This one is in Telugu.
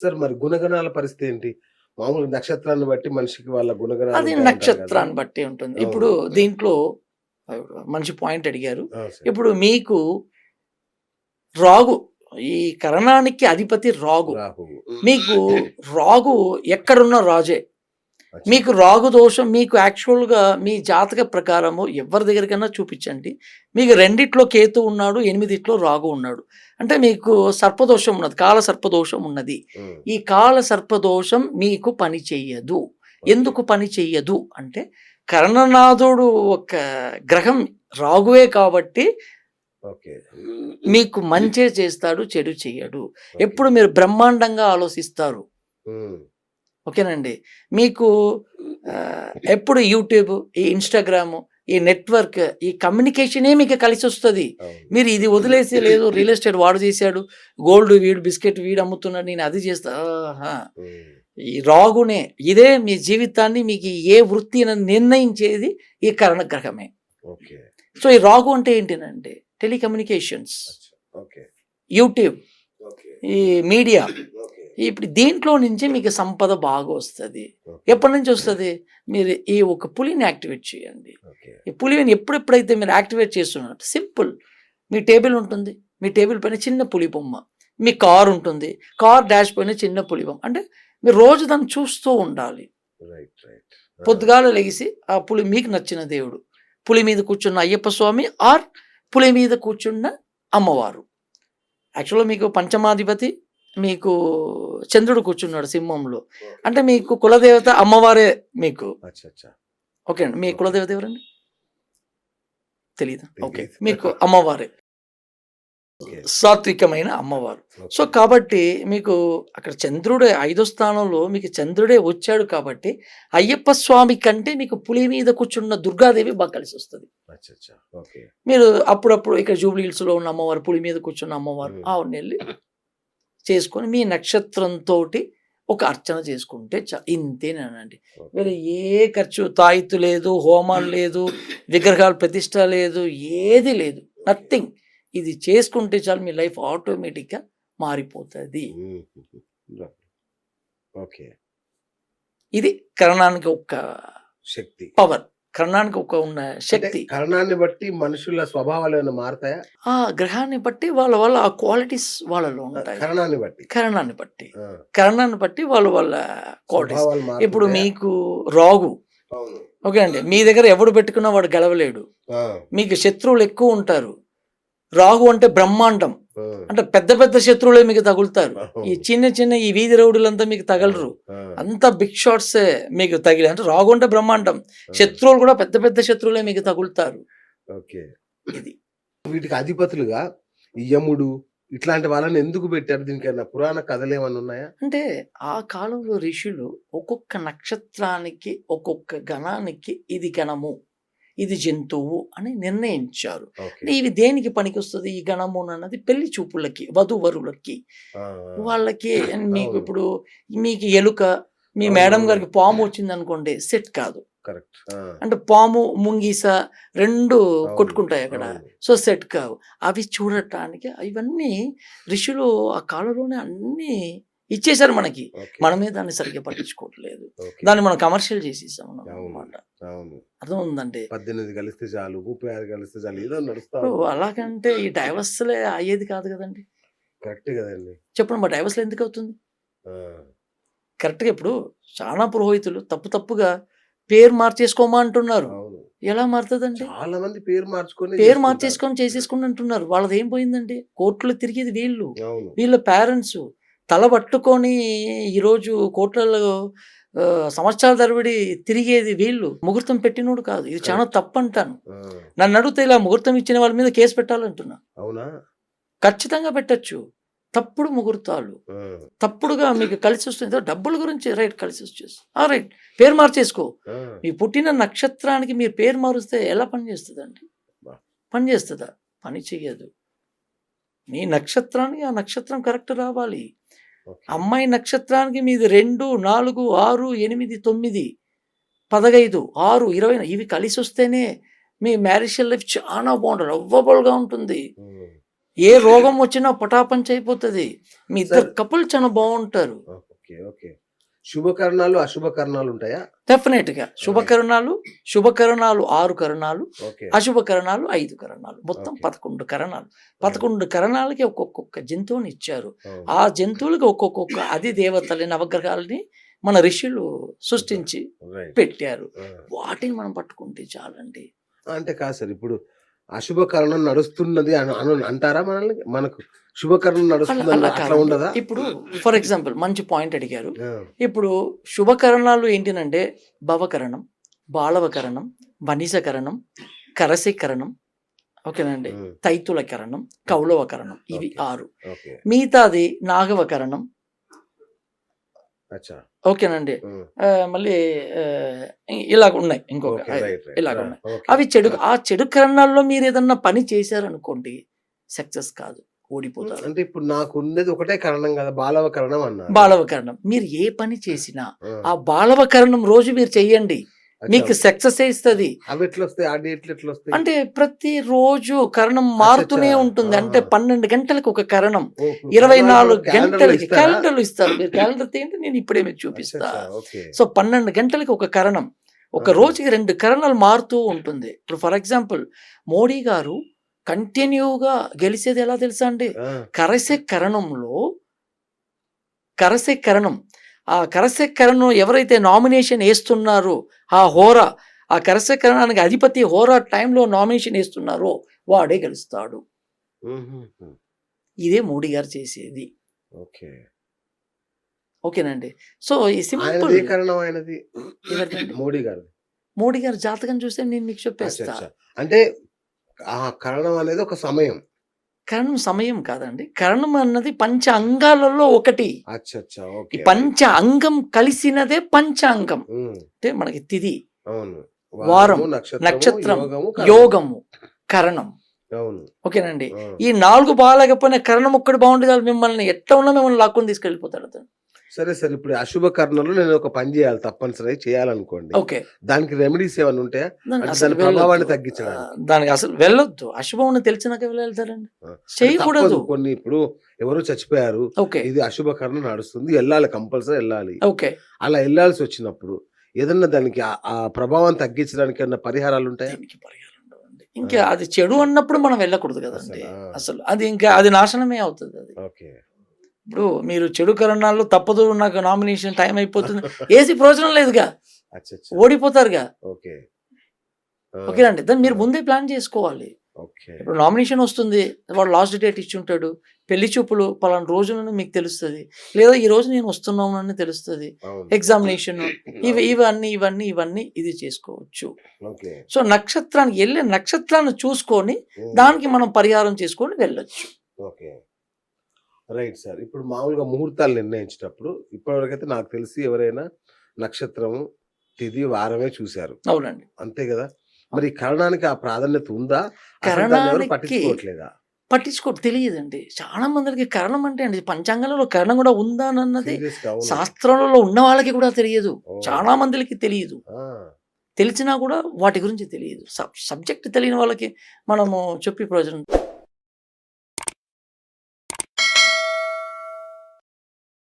సార్ మరి గుణగణాల పరిస్థితి ఏంటి మామూలు నక్షత్రాన్ని బట్టి మనిషికి వాళ్ళ గుణగణాలు అది ఉంటాయి అంటారు నక్షత్రాన్ని. బట్టి ఉంటుంది అవును. ఇప్పుడు దీంట్లో మంచి పాయింట్ అడిగారు ఆ, సార్. ఇప్పుడు మీకు రాగు ఈ కరణానికి అధిపతి రాగు రాహువు మీకు రాగు ఎక్కడున్న రాజే. మీకు రాగు దోషం మీకు యాక్చువల్గా మీ జాతక ప్రకారము ఎవరి దగ్గరికైనా చూపించండి. మీకు రెండిట్లో కేతు ఉన్నాడు ఎనిమిదిట్లో రాగు ఉన్నాడు. అంటే మీకు సర్పదోషం ఉన్నది కాల సర్పదోషం ఉన్నది. ఈ కాల సర్పదోషం మీకు పని చెయ్యదు. ఎందుకు పని చెయ్యదు? అంటే కర్ణనాథుడు ఒక గ్రహం రాగువే కాబట్టి మీకు మంచే చేస్తాడు చెడు చెయ్యడు. ఎప్పుడు మీరు బ్రహ్మాండంగా ఆలోచిస్తారు. ఓకేనండి. మీకు ఎప్పుడు యూట్యూబ్ ఈ ఇన్స్టాగ్రామ్ ఈ నెట్వర్క్ ఈ కమ్యూనికేషనే మీకు కలిసి వస్తుంది. మీరు ఇది వదిలేసి లేదు రియల్ ఎస్టేట్ వాడు చేశాడు గోల్డ్ వీడు బిస్కెట్ వీడు అమ్ముతున్నాడు నేను అది చేస్తా ఈ రాగునే ఇదే మీ జీవితాన్ని మీకు ఏ వృత్తి నిర్ణయించేది ఈ కరణ గ్రహమే ఓకే. సో ఈ రాగు అంటే ఏంటినంటే టెలికమ్యూనికేషన్స్. యూట్యూబ్. ఈ మీడియా. ఇప్పుడు దీంట్లో నుంచి మీకు సంపద బాగా వస్తుంది. ఎప్పటి నుంచి వస్తుంది? మీరు ఈ ఒక పులిని యాక్టివేట్ చేయండి. ఈ పులిని ఎప్పుడెప్పుడైతే మీరు యాక్టివేట్ చేస్తున్నారు సింపుల్. మీ టేబుల్ ఉంటుంది. మీ టేబుల్ పైన చిన్న పులి బొమ్మ. మీ కార్ ఉంటుంది. కార్ డాష్ పైన చిన్న పులి బొమ్మ. అంటే మీరు రోజు దాన్ని చూస్తూ ఉండాలి. Right right. పొద్దుగాల లెగిసి ఆ పులి మీకు నచ్చిన దేవుడు. పులి మీద కూర్చున్న అయ్యప్ప స్వామి ఆర్ పులి మీద కూర్చున్న అమ్మవారు. యాక్చువల్గా మీకు పంచమాధిపతి మీకు చంద్రుడు కూర్చున్నాడు సింహంలో. అంటే మీకు కులదేవత అమ్మవారే మీకు. ఓకే అండి. మీ కులదేవత ఎవరండి? తెలీదు? ఓకే. మీకు అమ్మవారే. సాత్వికమైన అమ్మవారు. సో కాబట్టి మీకు అక్కడ చంద్రుడే ఐదో స్థానంలో మీకు చంద్రుడే వచ్చాడు కాబట్టి అయ్యప్ప స్వామి కంటే మీకు పులి మీద కూర్చున్న దుర్గాదేవి బాగా కలిసి వస్తుంది. మీరు అప్పుడప్పుడు ఇక్కడ జూబ్లీ హిల్స్లో ఉన్న అమ్మవారు పులి మీద కూర్చున్న అమ్మవారు మ్మ్. ఆవిడని వెళ్ళి చేసుకొని మీ నక్షత్రంతో ఒక అర్చన చేసుకుంటే చా- ఇంతేనండి. వేరే ఏ ఖర్చు తాయిత్తు లేదు హోమాలు లేదు విగ్రహాలు ప్రతిష్ట లేదు ఏది లేదు. నథింగ్. ఇది చేసుకుంటే చాలు మీ లైఫ్ ఆటోమేటిక్గా మారిపోతుంది. ఓకే. ఇది కరణానికి ఒక శక్తి. పవర్. కరణానికి ఒక ఉన్న శక్తి. కరణాన్ని బట్టి మనుషుల స్వభావాలు ఏమైనా మారుతాయా? ఆ గ్రహాన్ని బట్టి వాళ్ళ వాళ్ళ ఆ క్వాలిటీస్ వాళ్ళలో ఉంటాయి. కరణాన్ని బట్టి. కరణాన్ని బట్టి. కరణాన్ని బట్టి వాళ్ళ వాళ్ళ క్వాలిటీస్ ఇప్పుడు? మీకు రాగు. ఓకే అండి. మీ దగ్గర ఎవడు పెట్టుకున్నా వాడు గెలవలేడు. మీకు శత్రువులు ఎక్కువ ఉంటారు. రాగు అంటే బ్రహ్మాండం. అంటే పెద్ద పెద్ద శత్రువులే మీకు తగులుతారు. ఈ చిన్న చిన్న ఈ వీధి రౌడులంతా మీకు తగలరు. అంత బిగ్ షాట్స్ మీకు తగిలి అంటే రాగు అంటే బ్రహ్మాండం. శత్రువులు కూడా పెద్ద పెద్ద శత్రువులే మీకు తగులుతారు. ఓకే. ఇది. వీటికి అధిపతులుగా ఈ యముడు ఇట్లాంటి వాళ్ళని ఎందుకు పెట్టారు? దీనికైనా పురాణ కథలు ఏమైనా ఉన్నాయా? అంటే ఆ కాలంలో ఋషులు ఒక్కొక్క నక్షత్రానికి ఒక్కొక్క గణానికి ఇది గణము. ఇది జంతువు అని నిర్ణయించారు. అంటే ఇవి దేనికి పనికొస్తుంది? ఈ గణము అన్నది పెళ్ళి చూపులకి వధువరులకి. వాళ్ళకి మీకు. ఇప్పుడు మీకు ఎలుక మీ మేడం. గారికి పాము వచ్చింది అనుకోండి సెట్ కాదు. అంటే పాము ముంగీస రెండు కొట్టుకుంటాయి అక్కడ. సో సెట్ కావు. అవి చూడటానికి ఇవన్నీ ఋషులు ఆ కాలంలోనే అన్ని ఇచ్చేశారు మనకి. మనమే దాన్ని సరిగ్గా పట్టించుకోవట్లేదు. దాన్ని మనం కమర్షియల్ చేసేసాం అర్థం ఉందండి పద్దెనిమిది కలిస్తే చాలు ముప్పై ఆరు కలిస్తే చాలు ఏదో నడుస్తా ఇప్పుడు అలాగంటే ఈ డైవర్స్లే అయ్యేది కాదు కదండి. కరెక్ట్ కదండి. చెప్పండి మా డైవర్స్లో ఎందుకు అవుతుంది? కరెక్ట్గా ఇప్పుడు చాలా పురోహితులు తప్పు తప్పుగా పేరు మార్చేసుకోమా అంటున్నారు. ఎలా మారుతుందండి? చాలా మంది పేరు మార్చుకొని పేరు. మార్చేసుకొని చేసేసుకుని అంటున్నారు. వాళ్ళది ఏం పోయిందండి? కోర్టులో తిరిగేది వీళ్ళు. వీళ్ళ పేరెంట్స్ తల పట్టుకొని ఈరోజు కోర్టులలో ఆ, సంవత్సరాల తరబడి తిరిగేది వీళ్ళు. ముహూర్తం పెట్టినోడు కాదు. ఇది చాలా తప్పు అంటాను నన్ను అడిగితే ఇలా ముహూర్తం ఇచ్చిన వాళ్ళ మీద కేసు పెట్టాలంటున్నా. అవునా? ఖచ్చితంగా పెట్టచ్చు. తప్పుడు ముహూర్తాలు. తప్పుడుగా మీకు కలిసి వస్తుంది. డబ్బుల గురించి రైట్ కలిసి వచ్చేసి. ఆ రైట్. పేరు మార్చేసుకో. మీ పుట్టిన నక్షత్రానికి మీరు పేరు మారుస్తే ఎలా పని చేస్తుందండి? బా. పని చేస్తుందా? పని చెయ్యదు. మీ నక్షత్రానికి ఆ నక్షత్రం కరెక్ట్ రావాలి. అమ్మాయి నక్షత్రానికి మీది రెండు నాలుగు ఆరు ఎనిమిది తొమ్మిది పదహైదు ఆరు ఇరవై ఇవి కలిసి వస్తేనే మీ మ్యారేజ్ లైఫ్ చాలా బాగుంటుంది అవ్వబుల్గా ఉంటుంది. ఏ రోగం వచ్చినా పటాపంచ్ అయిపోతుంది. మీ ఇద్దరు. కపుల్ చాలా బాగుంటారు. Okay okay. శుభకరణాలు అశుభకరణాలు ఉంటాయా? డెఫినెట్గా. శుభకరణాలు శుభకరణాలు ఆరు కరణాలు ఓకే. అశుభ కరణాలు ఐదు కరణాలు. మొత్తం. పదకొండు కరణాలు. పదకొండు కరణాలకి ఒక్కొక్క జంతువుని ఇచ్చారు. ఆ జంతువులకి ఒక్కొక్క అది దేవతల్ని నవగ్రహాలని మన ఋషులు సృష్టించి. పెట్టారు. వాటిని మనం పట్టుకుంటే చాలండి. అంటే కాదు సార్ ఇప్పుడు అశుభకరణం నడుస్తున్నది అంటారా మనల్ని? మనకు శుభకరణం అలా నడుస్తుంది ఇప్పుడు ఫర్ ఎగ్జాంపుల్ మంచి పాయింట్ అడిగారు. ఇప్పుడు శుభకరణాలు ఏంటినంటే భవకరణం బాళవకరణం వనిజకరణం కరసీకరణం ఓకేనండి తైతులకరణం కౌలవకరణం ఇవి. ఆరు. మిగతాది నాగవకరణం. ఓకేనండి. మళ్ళీ ఇలాగ ఉన్నాయి ఇంకొక ఇలాగ ఉన్నాయి. అవి చెడు ఆ చెడు కరణాల్లో మీరు ఏదన్నా పని చేశారనుకోండి సక్సెస్ కాదు. ఓడిపోతారు. అంటే ఇప్పుడు నాకు ఉన్నది ఒకటే కారణం కదా బాలవ కరణం అన్నారు. బాలవకరణం. మీరు ఏ పని చేసినా ఆ, బాలవకరణం రోజు మీరు చెయ్యండి. మీకు సక్సెస్ ఇస్తుంది. అంటే ప్రతి రోజు కరణం మారుతూనే. ఉంటుంది. అంటే. పన్నెండు గంటలకు ఒక కరణం. ఇరవై నాలుగు గంటలకి? క్యాలెండర్లు ఇస్తారు. మీరు క్యాలెండర్ తీయండి నేను ఇప్పుడే మీకు చూపిస్తా. సో పన్నెండు గంటలకి ఒక కరణం. ఒక. రోజుకి రెండు కరణాలు మారుతూ ఉంటుంది. ఇప్పుడు ఫర్ ఎగ్జాంపుల్ మోడీ గారు కంటిన్యూగా గెలిచేది ఎలా తెలుసా అండి? కరణంలో కరసే కరణం. ఆ కరసే కరణం ఎవరైతే నామినేషన్ వేస్తున్నారో ఆ హోరా ఆ కరసే కరణానికి అధిపతి హోరా టైంలో నామినేషన్ వేస్తున్నారో వాడే గెలుస్తాడు. ఇదే మోడీ గారు చేసేది. ఓకే. ఓకేనండి. సో ఈ సింపుల్? మోడీ గారు మోడీ గారు జాతకం చూస్తే నేను మీకు చెప్పేస్తా. అంటే ఆ కరణం అనేది ఒక సమయం. కరణం సమయం కాదండి. కరణం అన్నది పంచ అంగాలలో ఒకటి ఈ పంచ అంగం కలిసినదే పంచాంగం. అంటే మనకి తిది. వారం, నక్షత్రం, యోగము, కరణం. ఓకేనండి. ఈ నాలుగు బాగాలేకపోయినా కరణం ఒక్కటి బాగుంటుంది మిమ్మల్ని ఎట్లా ఉన్నా మిమ్మల్ని లాక్కొని తీసుకెళ్ళిపోతాడు అతను. సరే సరే ఇప్పుడు అశుభ కరణంలో నేను ఒక పని చేయాలి తప్పనిసరి చేయాలనుకోండి. ఓకే. దానికి రెమెడీస్ ఏమైనా ఉంటాయా అంటే దాని ప్రభావాన్ని. తగ్గించడానికి. దానికి అసలు వెళ్ళొద్దు. అశుభం తెలిసినాక వెళ్తారండి చేయకూడదు. కొన్ని ఇప్పుడు ఎవరు చచ్చిపోయారు. ఓకే. ఇది అశుభ కరణం నడుస్తుంది. వెళ్ళాలి కంపల్సరీ వెళ్ళాలి. ఓకే. అలా వెళ్ళాల్సి వచ్చినప్పుడు ఏదన్నా దానికి ఆ- ప్రభావం తగ్గించడానికి ఏమన్నా పరిహారాలు ఉంటాయా? పరిహారం. ఇంకా అది చెడు అన్నప్పుడు మనం వెళ్ళకూడదు కదండి. అసలు అది ఇంకా అది నాశనమే అవుతుంది అది. ఓకే. ఇప్పుడు మీరు చెడు కరణాల్లో తప్పదు నాకు నామినేషన్ టైం అయిపోతుంది. ఏసీ ప్రయోజనం లేదుగా. ఓడిపోతారుగా. ఓకే. ఓకేనండి. దాన్ని మీరు ముందే ప్లాన్ చేసుకోవాలి. ఇప్పుడు నామినేషన్ వస్తుంది వాడు లాస్ట్ డేట్ ఇచ్చి ఉంటాడు పెళ్ళి చూపులు పలానా రోజులను మీకు తెలుస్తుంది లేదా ఈ రోజు నేను వస్తున్నాను అని తెలుస్తుంది. ఎగ్జామినేషన్ ఇవి ఇవన్నీ ఇవన్నీ ఇవన్నీ ఇది చేసుకోవచ్చు. సో నక్షత్రానికి వెళ్ళే నక్షత్రాన్ని చూసుకొని దానికి మనం పరిహారం చేసుకొని వెళ్ళొచ్చు. ఓకే. Right sir. ఇప్పుడు మామూలుగా ముహూర్తాలు నిర్ణయించేటప్పుడు ఇప్పటివరకైతే నాకు తెలిసి ఎవరైనా నక్షత్రము తిది వారమే చూశారు. అవునండి. అంతే కదా? మరి కరణానికి ఆ ప్రాధాన్యత ఉందా? కరణానికి- పట్టించుకోవట్లేదా? పట్టించుకో తెలియదండి. చాలా మందికి కరణం అంటే అండి పంచాంగంలో కరణం కూడా ఉందా అని అన్నది. శాస్త్రంలో ఉన్న వాళ్ళకి కూడా తెలియదు. చాలా మందికి తెలియదు. తెలిసినా కూడా వాటి గురించి తెలియదు. సబ్జెక్ట్ తెలియని వాళ్ళకి మనము చెప్పి ప్రయోజనం